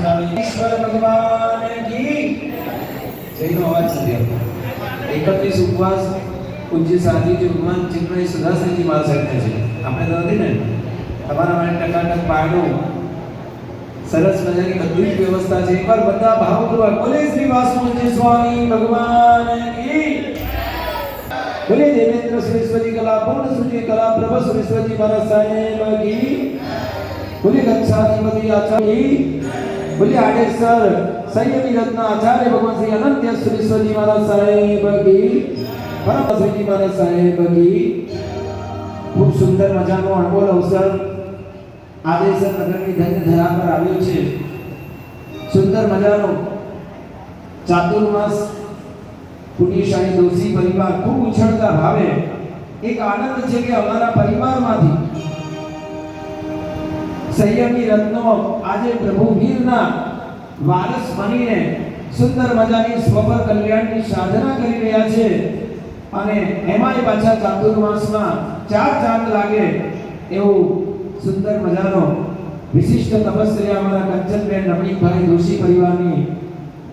આવી જજો જેથી પાછળ આવે ઈશ્વર ભગવાન કી જયનો અવાજ નથી આવતો એકત્રીસ ઉપવાસ પૂજ્ય સાધુજી ભગવાન ચિન્મય સુધાશ્રીજી મારા સાહેબને છે આપણે તો નથી ને તમારા માટે ટકાટક પાડું સરસ મજાની બધી જ વ્યવસ્થા છે એકવાર બધા ભાવપૂર્વક બોલે શ્રી વાસુદેવ સ્વામી ભગવાન કી બોલે દેવેન્દ્ર સુરેશ્વરી કલા પૂર્ણ સૂર્ય કલા પ્રભ સુરેશ્વરી મહારાજ સાહેબ કી બોલે ગચ્છાધિપતિ આચાર્ય બોલે આડેસર સંયમી રત્ન આચાર્ય ભગવાન શ્રી અનંત્ય સુરેશ્વરી મહારાજ સાહેબ કી પરમ શ્રીજી મહારાજ સાહેબ કી ખૂબ સુંદર મજાનો અણમોલ અવસર આદેસર નગરની ધન્ય ધરા પર આવ્યો છે. સુંદર મજાનો ચાતુર્માસ પુણ્યશાળી દોષી પરિવાર ખૂબ ઉછળતા ભાવે એક આનંદ છે કે અમારા પરિવારમાંથી સંયમી રત્નો આજે પ્રભુ વીરના વારસ બનીને સુંદર મજાની સ્વપર કલ્યાણની સાધના કરી રહ્યા છે. અને એમાંય પાછા ચાતુર્માસમાં ચાર ચાંદ લાગે એવું સુંદર મજાનો વિશિષ્ટ તપસ્યા અમારા કંચનબેન રમણીકભાઈ જોશી પરિવારની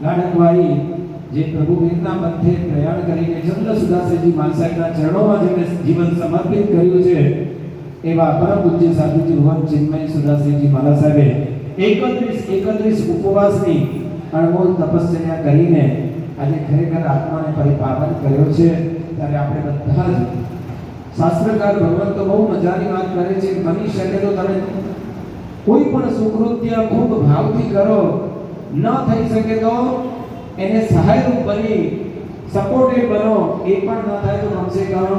લાડકવાઈ જે પ્રભુ વીરના મધ્યે પ્રયાણ કરીને ચંદ્ર સુદાસજી માનસાઈના ચરણોમાં જેમણે જીવન સમર્પિત કર્યું છે એવા પરમ પૂજ્ય સાધુજી ભગવાન ચિન્મય સુદાસજી મહારાજ સાહેબે એકત્રીસ એકત્રીસ ઉપવાસની અણમોલ તપસ્યા કરીને આજે ખરેખર આત્માને પરિપાલન કર્યો છે. ત્યારે આપણે બધા જ શાસ્ત્રકાર ભગવાન તો બહુ મજાની વાત કરે છે. બની શકે તો તમે કોઈ પણ સુકૃત્ય ખૂબ ભાવથી કરો. ન થઈ શકે તો એને સહાયરૂપ બની સપોર્ટેડ બનો. એ પણ ન થાય તો કમસે કમ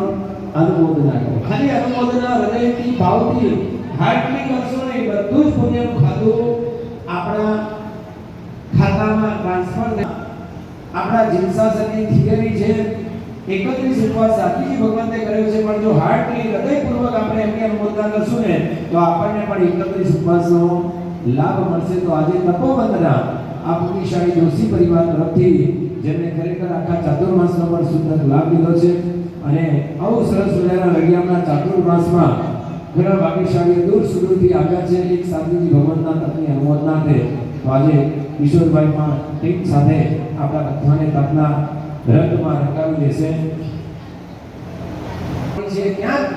અનુમોદના ખાલી અનુમોદના હૃદયથી, ભાવથી હાર્ટલી કરશો ને બધું જ પુણ્યનું ખાતું આપણા ખાતામાં ટ્રાન્સફર આપણા જીવશાસનની થિયરી છે, એકત્રીસ ઉપવાસ સાથી ભગવાને કર્યો છે, પણ જો હાર્ટલી હૃદયપૂર્વક આપણે એમની અનુમોદના કરશું ને, તો આપણને પણ એકત્રીસ ઉપવાસનો લાભ મળશે. તો આજે તપોવંદના આ પુણ્યશાળી જોશી પરિવાર તરફથી જેમને ખરેખર આખા ચાતુર્માસનો પણ સુંદર લાભ લીધો છે. અને આવું સરસ મજાના લગિયામના ચાતુર્માસમાં ઘણા ભાગ્યશાળી દૂર સુદૂરથી આવ્યા છે. એક સાધુજી ભગવાનના તપની અનુમોદના છે તો આજે કિશોરભાઈમાં ટીમ સાથે આપણા બધાને તપના રંગમાં રંગાવી દેશે. છે ક્યાંક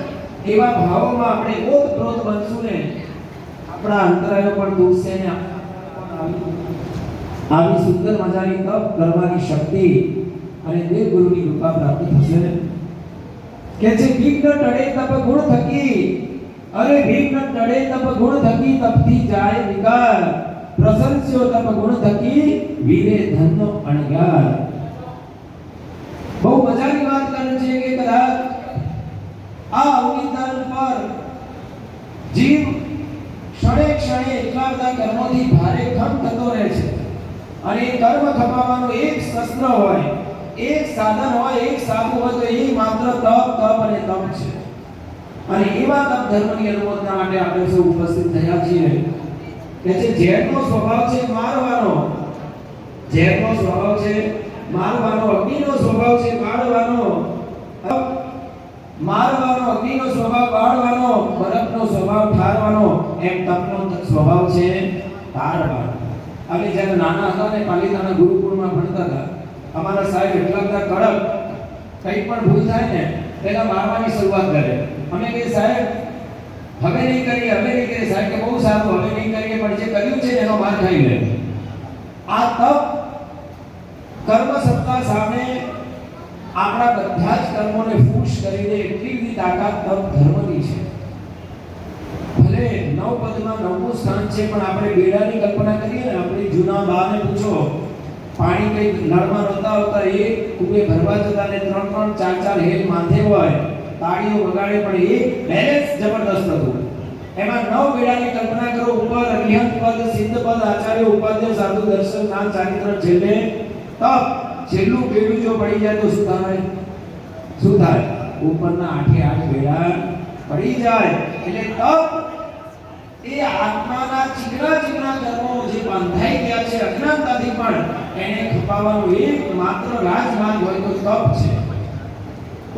એવા ભાવોમાં આપણે ઓતપ્રોત બનશું ને, આપણા અંતરાયો પણ દૂરશે ને આવી સુંદર મજાની તપ કરવાની શક્તિ અને દેવ ગુરુની કૃપા પ્રાપ્ત થશે. કે જે ભીખ ન ટળે તપ ગુણ થકી, અરે વિઘ્ન ટળે તપ ગુણ થકી તપથી જાય વિકાર. પ્રસંસ્યો તપ ગુણ થકી વીરે ધનનો અણગાર. બહુ મજાની વાત કરે છે કે કદાચ આ અવનિદાન પર જીવ ક્ષણે ક્ષણે એકલાતા કર્મોથી ભારે ખમ થતો રહે છે. અને કર્મ ખપાવવાનું એક શસ્ત્ર હોય એક સાધન હોય, એક સાધુ હોય, તો એ માત્ર તપ તપ અને તપ છે. અને એવા તપ ધર્મની અનુમોદના માટે આપણે સૌ ઉપસ્થિત થયા છીએ. કે જે ઝેરનો સ્વભાવ છે, મારવાનો. ઝેરનો સ્વભાવ છે, મારવાનો. અગ્નિનો સ્વભાવ છે બાળવાનો મારવાનો. અગ્નિનો સ્વભાવ બાળવાનો બરફનો સ્વભાવ, ઠારવાનો. એમ તપનો સ્વભાવ છે તારવાનો આપણે જ્યારે નાના હતા ને પાલિતાના ગુરુકુળમાં ભણતા હતા અમારા સાહેબ એટલા બધા કડક, કંઈ પણ ભૂલ થાય ને પહેલા મારવાની શરૂઆત કરે. અમે કહીએ, સાહેબ, હવે નહીં કરીએ, હવે નહીં કરીએ. સાહેબ કે, બહુ સારું, હવે નહીં કરીએ, પણ જે કર્યું છે એનો માર ખાઈ લે આ તપ કર્મ સત્તા સામે આપણા બધા જ કર્મોને ફૂસ કરીને એટલી બધી તાકાત તપ ધર્મની છે. ભલે નવ પદમાં નવમું સ્થાન છે, પણ આપણે બેડાની કલ્પના કરીએ ને, આપણે જૂના બાને પૂછો પાણી કઈ નળમાં નહોતા હોતા એ કુબે ભરવા જતા ને ત્રણ ત્રણ ચાર ચાર હેલ માથે હોય, તાળીઓ વગાડે પણ એ બેલેન્સ જબરદસ્ત હતું. એમાં નવ બેડાની કલ્પના કરો, ઉપર અરિહંત પદ, સિદ્ધ પદ, આચાર્ય, ઉપાધ્યાય, સાધુ, દર્શન નામ ચારિત્ર, છેલ્લે તપ. છેલ્લું બેડું જો પડી જાય તો શું થાય? શું થાય? ઉપરના આઠે આઠ બેડા પડી જાય. એટલે તપ એ આત્માના ચીકણા ચીકણા કર્મો જે બંધાઈ ગયા છે, અજ્ઞાનતાથી પણ એને ખપાવવાનું એક માત્ર રાજમાર્ગ હોય તો તપ છે.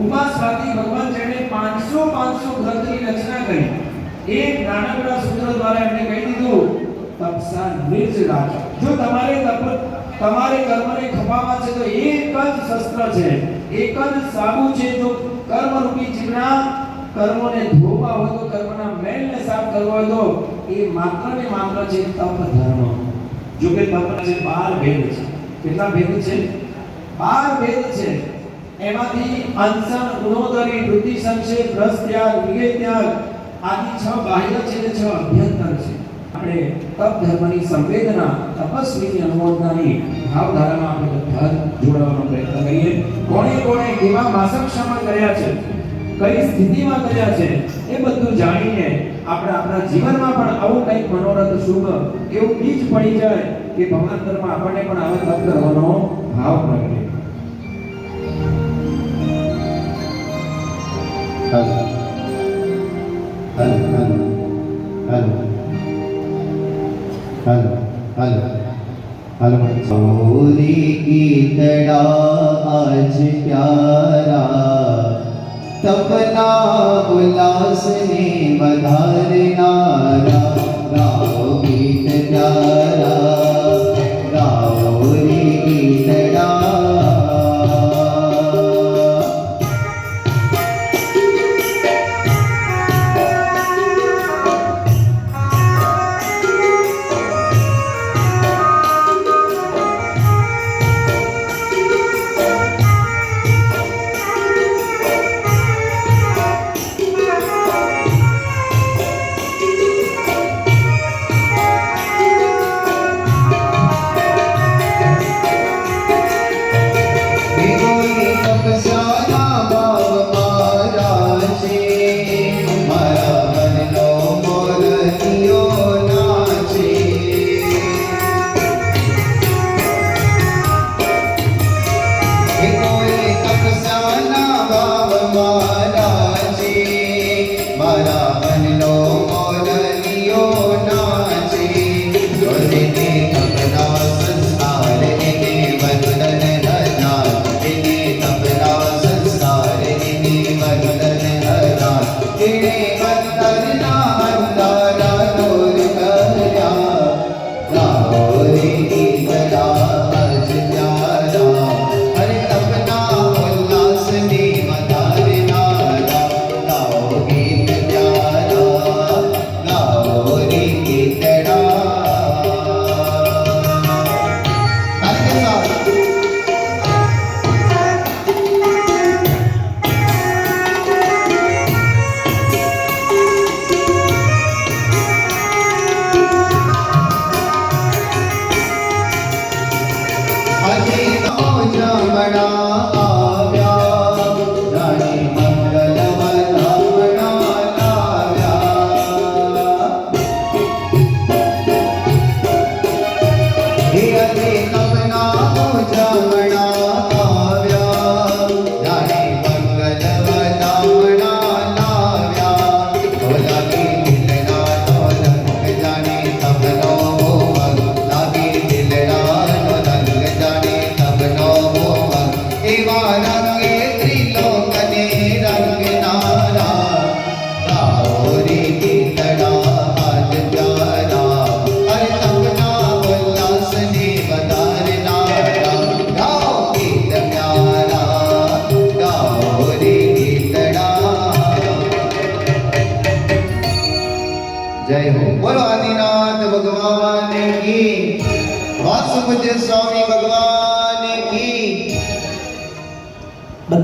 ઉપાસવાદી ભગવાન જેણે 500 500 ગ્રંથની રચના કરી. એક નાનકડા સૂત્ર દ્વારા એમને કહી દીધું, તપસા નિર્જ રાજ. જો તમારે તપ, તમારે કર્મને ખપાવવા છે તો એક જ શસ્ત્ર છે, એક જ સાબુ છે. જો કર્મરૂપી જીવના કર્મોને ધોવા હોય તો કર્મના મેલને સાફ કરવા હોય તો એ માત્ર ને માત્ર છે તપ ધર્મ જો કે તપ છે બાર ભેદ છે. કેટલા ભેદ છે? બાર ભેદ છે. એમાંથી અંસન ગુણોદરી, વૃત્તિ સંક્ષેપ રસ ત્યાગ વિગે ત્યાગ આદિ છ બાહ્ય છે ને છ અભ્યંતર છે. આપણે તપ ધર્મની સંવેદના, તપસ્વીની અનુમોદનાની ભાવધારામાં આપણે બધા જોડાવાનો પ્રયત્ન કરીએ. કોણે કોણે કેવા માસક્ષમાં કર્યા છે? કઈ સ્થિતિમાં કર્યા છે એ બધું જાણીને આપણે આપણા જીવનમાં પણ આવું કંઈક મનોરથ શુભ એવું બીજ પડી જાય કે ભગવાનતરમાં આપણને પણ આવા તપ કરવાનો ભાવ પ્રગટે. સોરી ગીતડા આજ પ્યારા તપના ઉલ્લાસને વધારનારા ગાઓ ગીત પ્યારા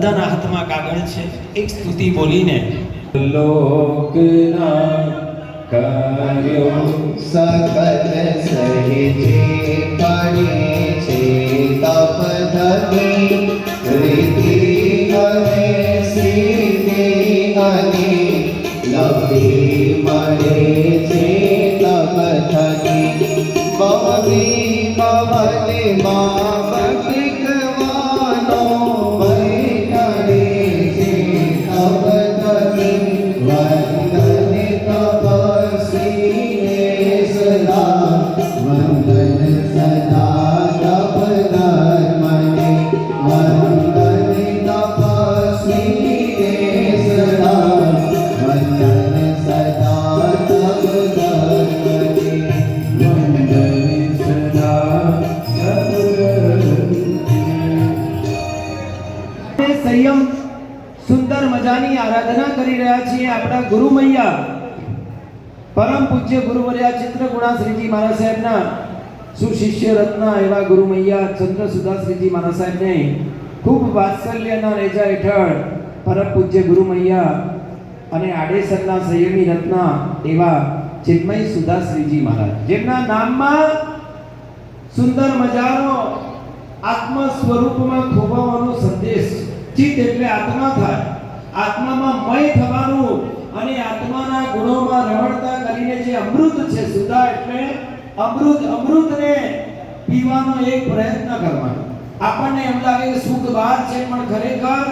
બધાના હાથમાં કાગળ છે. એક સ્તુતિ બોલીને લોકના કાર્યો સકલ સહેજે પડે છે. તપ ધરી રીતિ પૂજ્ય ગુરુવર્યા ચિત્રગુણા શ્રીજી મહારાજ સાહેબના સુશિષ્ય રત્ન એવા ગુરુ મૈયા ચંદ્ર સુધા શ્રીજી મહારાજ સાહેબને ખૂબ વાત્સલ્યના રેજા હેઠળ પરમ પૂજ્ય ગુરુ મૈયા અને આડેસરના સંયમી રત્ન એવા ચિન્મય સુધા શ્રીજી મહારાજ. જેમના નામમાં સુંદર મજાનો આત્મ સ્વરૂપમાં ખોવાવાનો સંદેશ ચિત્ત એટલે આત્મા થાય. આત્મામાં મય થવાનું અને આત્માના ગુણોમાં રમણતા કરીને જે અમૃત છે સુધા એટલે અમૃત, અમૃતને પીવાનો એક પ્રયત્ન કરવાનો. આપણને એમ લાગે કે સુખ બહાર છે, પણ ખરેખર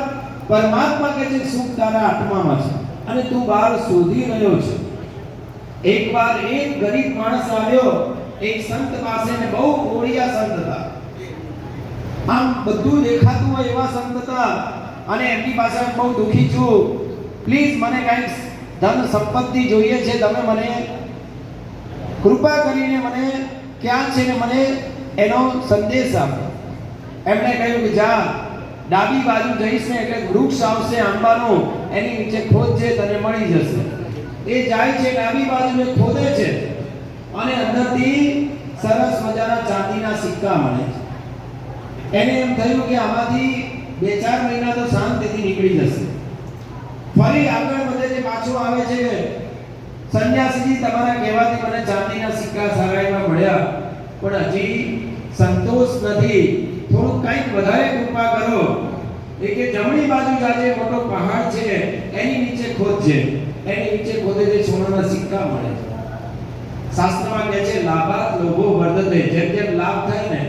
પરમાત્મા કે છે સુખ તારા આત્મામાં છે અને તું બહાર શોધી રહ્યો છે. એકવાર એક ગરીબ માણસ આવ્યો, એક સંત પાસે ને બહુ ઓળિયા સંત હતા. આમ બધું દેખાતું હોય એવા સંત હતા અને એમની પાસે બહુ દુખી છું. પ્લીઝ મને કંઈક ધન સંપત્તિ જોઈએ છે. તમે મને કૃપા કરીને મને ક્યાં છે ને મને એનો સંદેશ આપો. એમણે કહ્યું કે જા, ડાબી બાજુ જઈશ ને એટલે વૃક્ષ આવશે આંબાનું. એની નીચે ખોદ છે, તને મળી જશે. એ જાય છે, ડાબી બાજુને ખોદે છે. અને અંદરથી સરસ મજાના ચાંદીના સિક્કા મળે છે. એને એમ થયું કે આમાંથી બે ચાર મહિના તો શાંતિથી નીકળી જશે. ફરી આગળ વધે છે પાછો આવે છે. સંન્યાસીજી તમારા કહેવાથી મને ચાંદીના સિક્કા સારા મળ્યા. પણ હજી સંતોષ નથી. થોડુંક કંઈક વધારે કૃપા કરો. એ કે જમણી બાજુ જાજે મોટો પહાડ છે, એની નીચે ખોદજે એની નીચે ખોદે તે સોનાના સિક્કા મળે છે. શાસ્ત્રમાં કહે છે, લાભાત લોભો વર્ધતે. જેમ જેમ લાભ થાય ને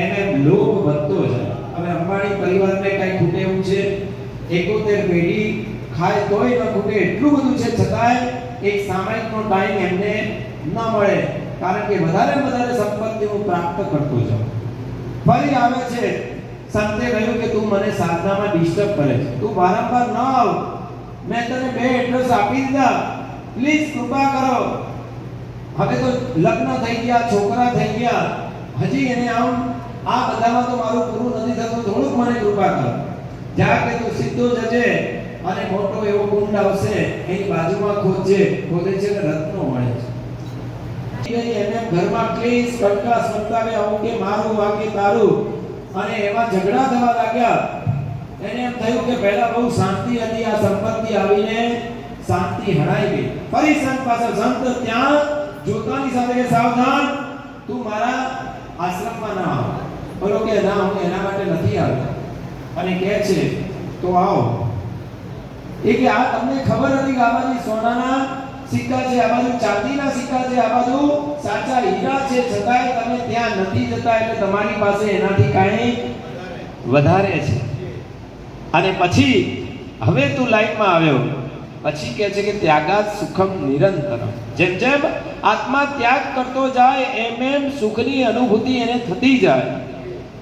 એમ લોભ વધતો જાય. હવે અંબાણી પરિવારને કઈ ખૂટે એવું છે? એકોતેર પેઢી ખાય તોય ન ખૂટે. એટલું બધું છે, છતાંય એક સામાયિકનો ટાઈમ એમને ન મળે. કારણ કે વધારે વધારે સંપત્તિ હું પ્રાપ્ત કરતો જાઉં. ફરી આવે છે. સંતે કહ્યું કે તું મને સાધનામાં ડિસ્ટર્બ કરે છે. તું વારંવાર ન આવ. મેં તને બે એડ્રેસ આપી દીધા. પ્લીઝ કૃપા કરો. હવે તો લગ્ન થઈ ગયા, છોકરા થઈ ગયા. હજી એને આમ, આ બધામાં તો મારું પૂરું નથી થતું. થોડુંક મને કૃપા કરો. જા કે તું સીધો જજે. અને મોટો એવો કુંડ આવશે એની બાજુમાં ખોદજે, ખોદે છે કે રત્નો મળે છે. એને ઘરમાં ક્લીસ કટકા સંતાવે આવું કે મારું વાકે તારું, અને એમાં ઝઘડા થવા લાગ્યા. એને એમ થયું કે પહેલા બહુ શાંતિ હતી, આ સંપત્તિ આવીને શાંતિ હણાઈ ગઈ. ફરી સંત પાસે સંત ત્યાં જોતાની સાથે કે સાવધાન, તું મારા આશ્રમમાં ના આવ. બોલો કે ના, હું એના માટે નથી આવતો. અને કહે છે, તો આવો. એ કે આ તમને ખબર હતી કે આ બાજુ સોનાના સિક્કા છે, આ બાજુ ચાંદીના સિક્કા છે, આ બાજુ સાચા હીરા છે, છતાંય તમે ત્યાં નથી જતા એટલે તમારી પાસે એનાથી કાંઈ વધારે છે. અને પછી, હવે તું લાઈનમાં આવ્યો, પછી કહે છે કે ત્યાગાત સુખમ નિરંતર જેમ જેમ આત્મા ત્યાગ કરતો જાય, એમ એમ સુખની અનુભૂતિ એને થતી જાય.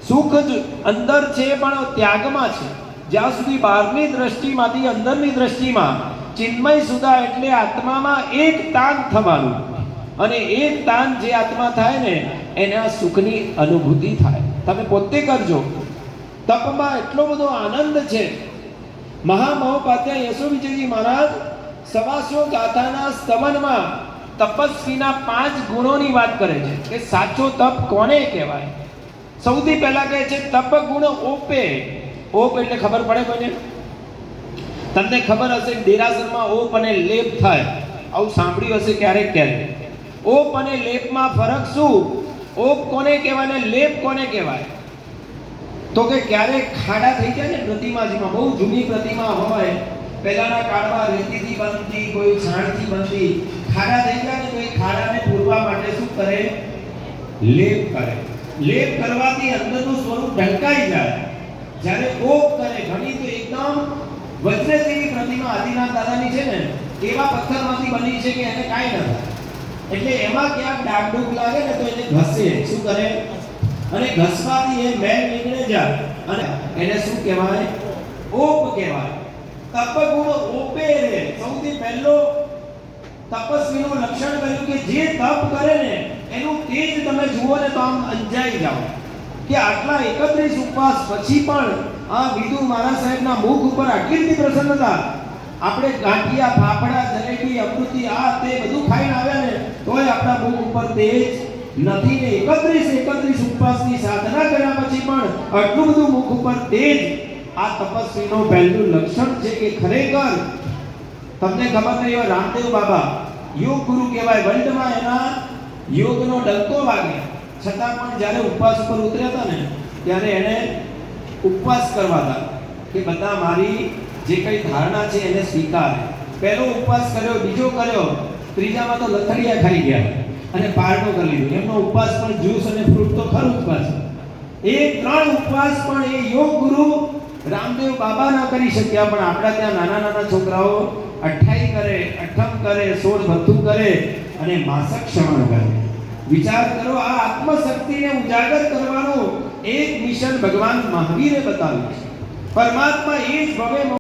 સુખ જ અંદર છે, પણ ત્યાગમાં છે. જ્યાં સુધી બહારની દ્રષ્ટિમાંથી, અંદરની દ્રષ્ટિમાં ચિન્મય સુધા એટલે આત્મામાં એક તાન થવાનું. અને એક તાન જે આત્મા થાય ને, એના સુખની અનુભૂતિ થાય. તમે પોતે કરજો. તપમાં એટલો બધો આનંદ છે. મહામહોપાધ્યાય યશો વિજયજી મહારાજ સવાસો ગાથાના સ્તવનમાં તપસ્વીના પાંચ ગુણોની વાત કરે છે કે સાચો તપ કોને કહેવાય? સૌથી પહેલા કહે છે, તપ ગુણ ઓપે. ઓપ એટલે ખબર પડે કોઈને? તમને ખબર હશે દેરાસરમાં ઓપ અને લેપ થાય. આવું સાંભળ્યું હશે ક્યારેક ક્યારેક. ઓપ અને લેપમાં ફરક શું? ઓપ કોને કહેવાય ને લેપ કોને કહેવાય? તો કે ક્યારેક ખાડા થઈ જાય ને પ્રતિમાજીમાં બહુ જૂની પ્રતિમા હોય, પહેલાના કાળમાં રેતીથી બનતી, કોઈ છાણથી બનતી, ખાડા થઈ જાય ને તો એ ખાડાને પૂરવા માટે શું કરે? લેપ કરે. લેપ કરવાથી અંદરનું સ્વરૂપ ઢંકાઈ જાય. જ્યારે ઓપ કરે ઘણી તો એકદમ વજ્ર પ્રતિમા આદિનાથ દાદાની છે ને, એવા પથ્થરમાંથી બની છે કે એને કાંઈ ન થાય. એટલે એમાં ક્યાંક ડાગડુગ લાગે ને તો એને ઘસે. શું કરે? અને ઘસવાથી એ મેલ નીકળે જાય. અને એને શું કહેવાય? ઓપ કહેવાય. તપગુણ ઓપે રે. સૌથી પહેલો તપસ્વીનું લક્ષણ કહ્યું કે જે તપ કરે ને, એનું તેજ તમે જુઓ ને તો આમ અંજાઈ જાઓ. કે આટલા એકત્રીસ ઉપવાસ પછી પણ આ વિદુ મારા સાહેબના મુખ ઉપર આટલી બધી પ્રસન્નતા. આપણે ગાંઠિયા, ફાફડા, જલેબી, અમૃતિ, આ તે બધું ખાઈને આવ્યા ને, તોય આપણા મુખ ઉપર તેજ નથી ને એકત્રીસ એકત્રીસ ઉપવાસની સાધના કર્યા પછી પણ આટલું બધું મુખ ઉપર તેજ આ તપસ્વીનો પહેલું લક્ષણ છે કે ખરેખર તમને ખબર નહીં હોય રામદેવ બાબા યોગ ગુરુ કહેવાય વર્લ્ડમાં એના યોગનો ડંકો વાગે. છતાં પણ જ્યારે ઉપવાસ ઉપર ઉતર્યા હતા ને, ત્યારે એને ઉપવાસ કરવા હતા કે બધા મારી જે કઈ ધારણા છે એને સ્વીકારે. પહેલો ઉપવાસ કર્યો, બીજો કર્યો, ત્રીજામાં તો લથડિયા ખાઈ ગયા અને પારણો કરી લીધો. એમનો ઉપવાસ પણ જ્યુસ અને ફ્રૂટ તો ખરું ઉપવાસ. એ ત્રણ ઉપવાસ પણ એ યોગ ગુરુ રામદેવ બાબા ના કરી શક્યા, પણ આપણા ત્યાં નાના નાના છોકરાઓ અઠ્ઠાઈ કરે, અઠમ કરે, સોળ ભથ્થું કરે અને માસક શ્રવણ કરે. વિચાર કરો, આ આત્મશક્તિને ઉજાગર કરવાનો એક મિશન ભગવાન મહાવીરે બતાવ્યું છે. પરમાત્મા એ જ ભવે